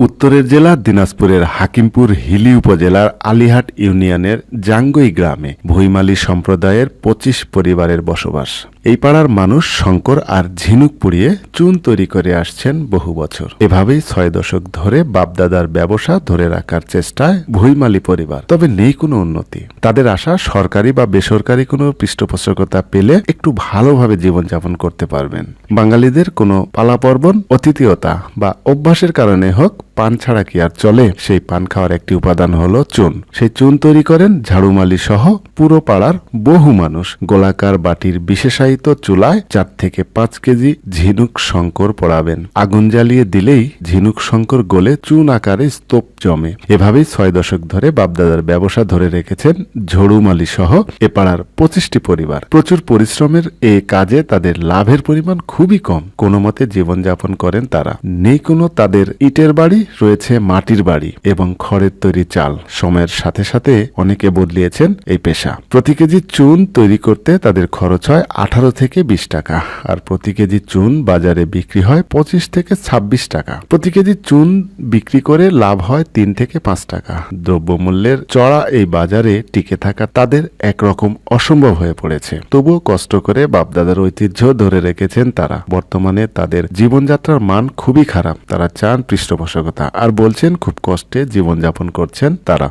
উত্তরের জেলা দিনাজপুরের হাকিমপুর হিলি উপজেলার আলিহাট ইউনিয়নের জাঙ্গই গ্রামে ভুইমালি সম্প্রদায়ের পঁচিশ পরিবারের বসবাস। এই পাড়ার মানুষ শঙ্কর আর ঝিনুক পুড়িয়ে চুন তৈরি করে আসছেন বহু বছর। এভাবেই ছয় দশক ধরে বাপদাদার ব্যবসা ধরে রাখার চেষ্টায় ভুইমালি পরিবার। তবে নেই কোনো উন্নতি। তাদের আশা, সরকারি বা বেসরকারি কোনো পৃষ্ঠপোষকতা পেলে একটু ভালোভাবে জীবনযাপন করতে পারবেন। বাঙালিদের কোনো পালাপর্বণ, অতিথিয়তা বা অভ্যাসের কারণে হোক পান ছাড়া কি আর চলে? সেই পান খাওয়ার একটি উপাদান হলো চুন। সেই চুন তৈরি করেন ঝাড়ুমালি সহ পুরো পাড়ার বহু মানুষ গোলাকার বাটির বিশেষায়িত চুলায় চার থেকে পাঁচ কেজি ঝিনুক শঙ্কর পড়াবেন। আগুন জ্বালিয়ে দিলেই ঝিনুক শঙ্কর গলে চুন আকারে স্তোপ জমে। এভাবেই ছয় দশক ধরে বাপদাদার ব্যবসা ধরে রেখেছেন ঝড়ুমালি সহ এ পাড়ার পঁচিশটি পরিবার। প্রচুর পরিশ্রমের এ কাজে তাদের লাভের পরিমাণ খুবই কম। কোনো মতে জীবনযাপন করেন তারা। নেই কোনো তাদের ইটের বাড়ি, রয়েছে মাটির বাড়ি এবং খড়ের তৈরি চাল। সময়ের সাথে সাথে অনেকে বদলিয়েছেন এই পেশা। প্রতি কেজি চুন তৈরি করতে তাদের খরচ হয় আঠারো থেকে বিশ টাকা, আর প্রতি কেজি চুন বাজারে বিক্রি হয় পঁচিশ থেকে ছাব্বিশ টাকা। প্রতি কেজি চুন বিক্রি করে লাভ হয় তিন থেকে পাঁচ টাকা। দ্রব্যমূল্যের চড়া এই বাজারে টিকে থাকা তাদের একরকম অসম্ভব হয়ে পড়েছে। তবুও কষ্ট করে বাপদাদার ঐতিহ্য ধরে রেখেছেন তারা। বর্তমানে তাদের জীবনযাত্রার মান খুবই খারাপ। তারা চান পৃষ্ঠপোষকতা, আর বলছেন খুব কষ্টে জীবনযাপন করছেন তারা।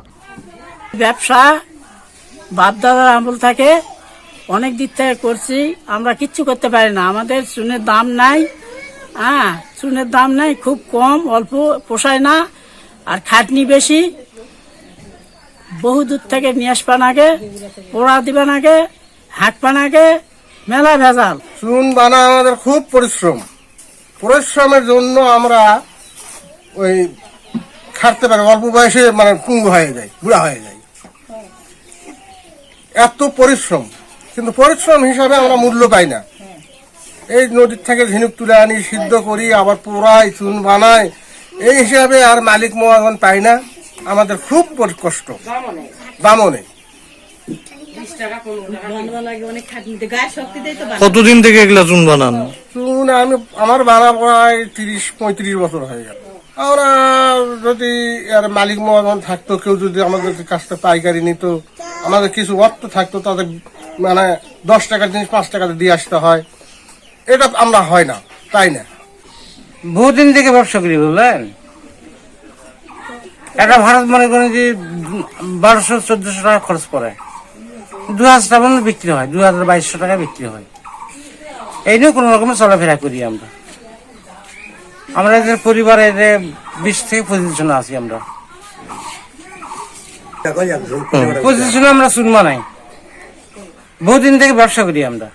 ব্যবসা বাপদাদার আমল থাকে, অনেক দিক থেকে করছি, আমরা কিচ্ছু করতে পারি না। আমাদের চুনের দাম নাই হ্যাঁ চুনের দাম নাই, খুব কম, অল্প পোষায় না, আর খাটনি বেশি। বহু দূর থেকে নিয়ে আসবান আগে, পোড়া দিবেন আগে, হাঁটবান আগে, মেলা ভেজাল। চুন বানা আমাদের খুব পরিশ্রম। পরিশ্রমের জন্য আমরা ওই খাটতে পারি, অল্প বয়সে মানে পুঙ্গ হয়ে যায় বুড়া হয়ে যায়। এত পরিশ্রম। কিন্তু পরিশ্রম হিসাবে আমরা মূল্য পাই না। এই নদীর থেকে ঝিনুক তুলে আনি সিদ্ধ করি আবার পোড়াই চুন বানাই। এই হিসাবে আর মালিক মহাজন পাই না। আমাদের খুব কষ্ট। নেই কতদিন থেকে এগুলা চুন বানান? চুন আমি আমার বানা প্রায় তিরিশ পঁয়ত্রিশ বছর হয়ে গেল। আমরা যদি আর মালিক মহাজন থাকতো কেউ যদি আমাদের কাছটা পাইকারি নিত আমাদের কিছু অর্থ থাকতো, তাদের মানে দশ টাকার জিনিস, পাঁচ টাকাতে দিয়ে আসতে হয়। এটা আমরা হয় না, তাই না? বহুদিন থেকে ব্যবসা করি, বুঝলেন? একটা ভারত মনে করেন যে বারোশো, চোদ্দশো টাকা খরচ পড়ে। দু হাজার টাকা বিক্রি হয়, দু হাজার বাইশশো টাকা বিক্রি হয়। এই নিয়ে কোনো রকমের চলাফেরা করি আমরা। আমরা এদের পরিবারে বিশ থেকে পঁচিশ জন আছি আমরা। পঁচিশ জন আমরা শুনব নাই বহুদিন থেকে ব্যবসা করি আমরা।